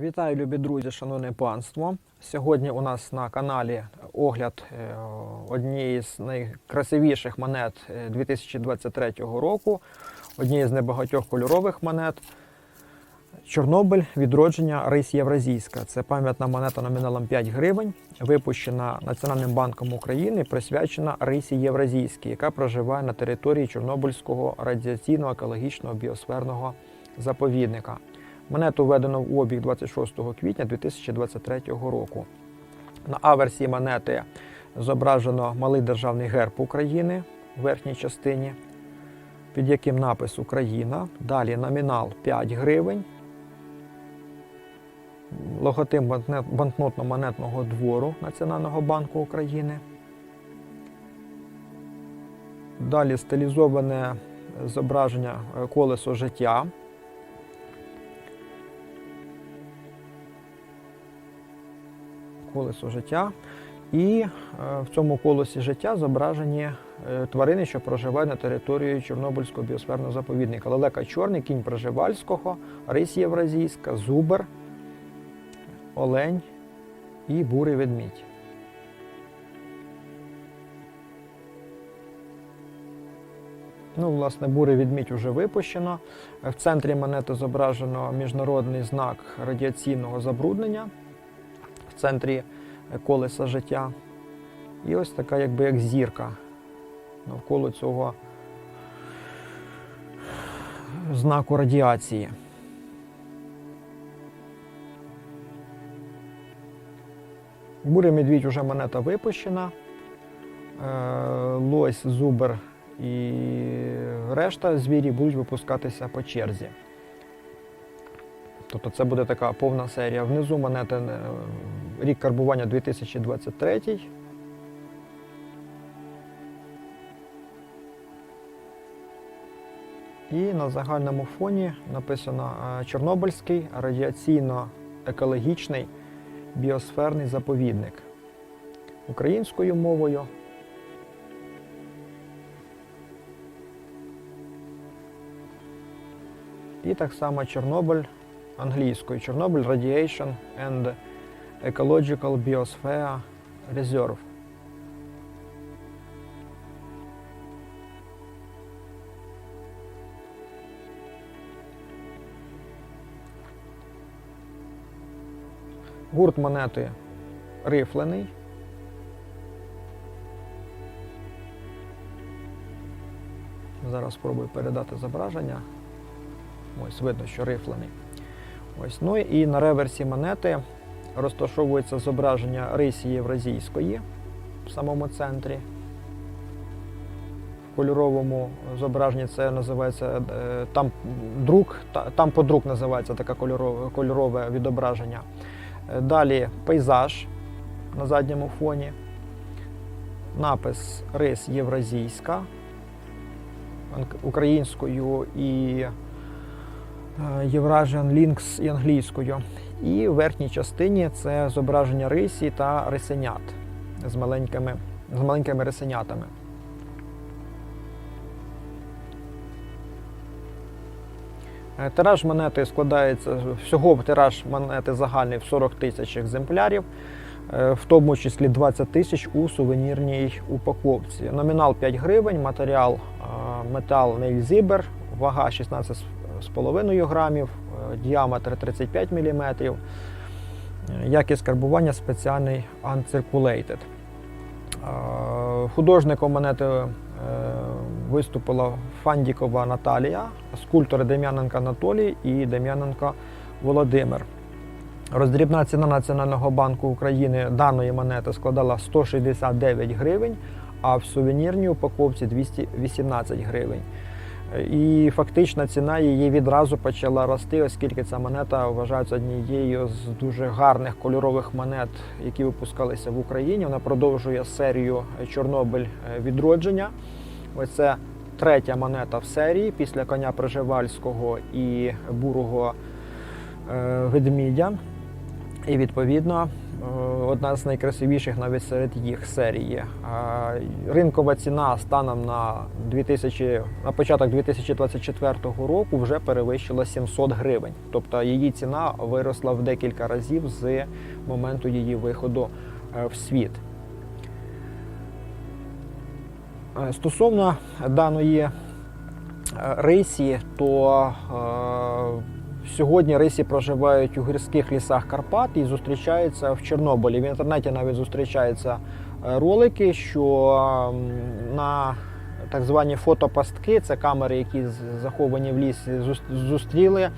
Вітаю, любі друзі, шановне панство. Сьогодні у нас на каналі огляд е, однієї з найкрасивіших монет е, 2023 року, однієї з небагатьох кольорових монет. Чорнобиль відродження Рись Євразійська. Це пам'ятна монета номіналом 5 гривень, випущена Національним банком України, присвячена Рисі Євразійській, яка проживає на території Чорнобильського радіаційного екологічного біосферного заповідника. Монету введено в обіг 26 квітня 2023 року. На аверсі монети зображено малий державний герб України в верхній частині, під яким напис Україна. Далі номінал 5 гривень. Логотип банкнотно-монетного двору Національного банку України. Далі стилізоване зображення е, колесо життя. Колесо життя. І е, в цьому колесі життя зображені е, тварини, що проживають на території Чорнобильського біосферного заповідника. Лелека чорний, кінь Проживальського, рись євразійська, зубр, олень і бурий ведмідь. Ну, власне, бурий відмідь вже випущено. В центрі монети зображено міжнародний знак радіаційного забруднення центрі колеса життя. І ось така, якби як зірка навколо цього знаку радіації. Бурий медвідь уже монета випущена. Е, Лось, зубр і решта звірів будуть випускатися по черзі. Тобто це буде така повна серія. Внизу монети е, рік карбування 2023. І на загальному фоні написано е, Чорнобильський радіаційно-екологічний біосферний заповідник українською мовою. І так само Чорнобиль англійською. Чорнобиль Radiation and Ecological Biosphere Reserve. Гурт монети рифлений. Зараз спробую передати зображення. Ось видно, що рифлений. Ось. Ну і на реверсі монети розташовується зображення рисі Євразійської в самому центрі. В кольоровому зображенні це називається е, там друк, там подрук називається таке кольорове, кольорове відображення. Е, Далі пейзаж на задньому фоні, напис Рис Євразійська українською і е, Eurasian Links і англійською. І в верхній частині це зображення рисі та рисенят з маленькими, з маленькими рисенятами. Е, Тираж монети складається всього тираж монети загальний в 40 тисяч екземплярів, е, в тому числі 20 тисяч у сувенірній упаковці. Номінал 5 гривень, матеріал е, метал Нейльзібер, вага 16,5 грамів, діаметр 35 мм, якість карбування спеціальний Uncirculated. Е, Художником монети е, виступила Фандікова Наталія, скульптори Дем'яненко Анатолій і Дем'яненко Володимир. Роздрібна ціна Національного банку України даної монети складала 169 гривень, а в сувенірній упаковці 218 гривень. І фактична ціна її відразу почала рости, оскільки ця монета вважається однією з дуже гарних кольорових монет, які випускалися в Україні. Вона продовжує серію Чорнобиль відродження. Ось це третя монета в серії після коня Приживальського і бурого е, ведмідя. І відповідно е, одна з найкрасивіших навіть серед їх серії. Ринкова ціна станом на 2000, на початок 2024 року вже перевищила 700 гривень. Тобто її ціна виросла в декілька разів з моменту її виходу е, в світ. Е, Стосовно даної рисі, то сьогодні рисі проживають у гірських лісах Карпат і зустрічаються в Чорнобилі. В інтернеті навіть зустрічаються е, ролики, що на так звані фотопастки, це камери, які заховані в лісі, зустріли.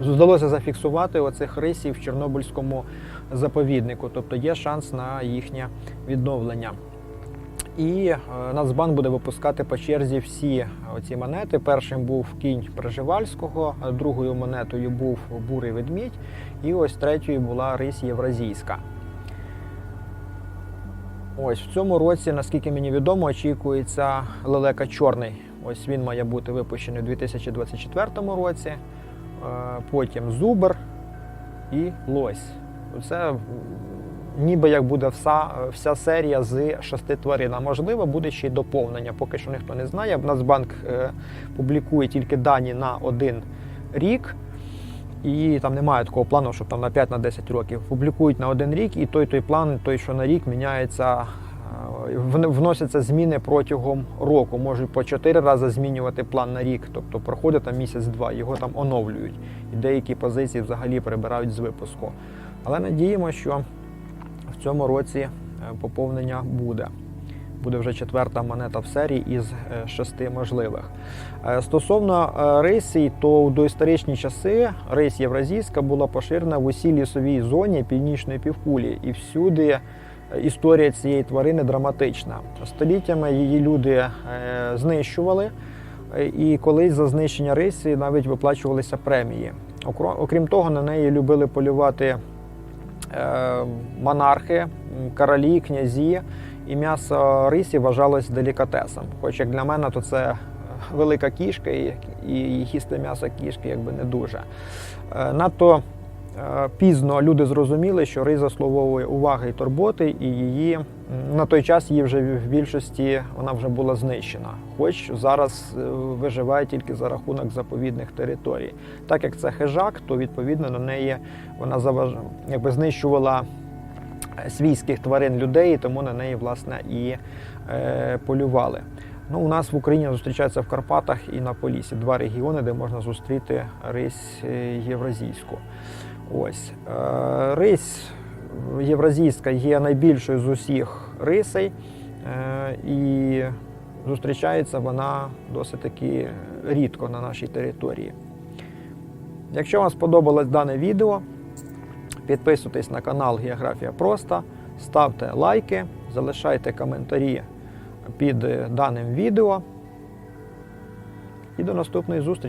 Вдалося зафіксувати оцих рисів в Чорнобильському заповіднику, тобто є шанс на їхнє відновлення. І е, Нацбанк буде випускати по черзі всі оці монети. Першим був кінь Пржевальського, другою монетою був бурий ведмідь, і ось третьою була рись євразійська. Ось в цьому році, наскільки мені відомо, очікується лелека чорний. Ось він має бути випущений у 2024 році. Е, Потім зубр і лось. Це ніби як буде вся, вся серія з шести тварин. А можливо, буде ще й доповнення. Поки що ніхто не знає. Нацбанк е, публікує тільки дані на один рік. І там немає такого плану, щоб там на 5-10 років. Публікують на один рік, і той той план, той, що на рік, міняється, е, вносяться зміни протягом року. Можуть по 4 рази змінювати план на рік. Тобто проходить там місяць-два, його там оновлюють. І деякі позиції взагалі прибирають з випуску. Але надіємося, що в цьому році е, поповнення буде. Буде вже четверта монета в серії із е, шести можливих. Е, Стосовно рисій, то у доісторичні часи рись євразійська була поширена в усій лісовій зоні північної півкулі, і всюди історія цієї тварини драматична. Століттями її люди знищували, і колись за знищення рисі навіть виплачувалися премії. Окрім того, на неї любили полювати монархи, королі, князі, і м'ясо рисі вважалось делікатесом. Хоч як для мене, то це велика кішка, і, їсти м'ясо кішки якби не дуже. Е, Надто е, пізно люди зрозуміли, що рись заслуговує уваги і турботи, і її на той час її вже в більшості вона вже була знищена. Хоч зараз е, виживає тільки за рахунок заповідних територій. Так як це хижак, то відповідно на неї вона заваж... якби знищувала е, свійських тварин людей, тому на неї власне і е, полювали. Ну, у нас в Україні зустрічається в Карпатах і на Полісі. Два регіони, де можна зустріти рись е, євразійську. Ось. Е, Рись євразійська є найбільшою з усіх рисей, е, і зустрічається вона досить таки рідко на нашій території. Якщо вам сподобалось дане відео, підписуйтесь на канал Географія Проста, ставте лайки, залишайте коментарі під даним відео. І до наступної зустрічі!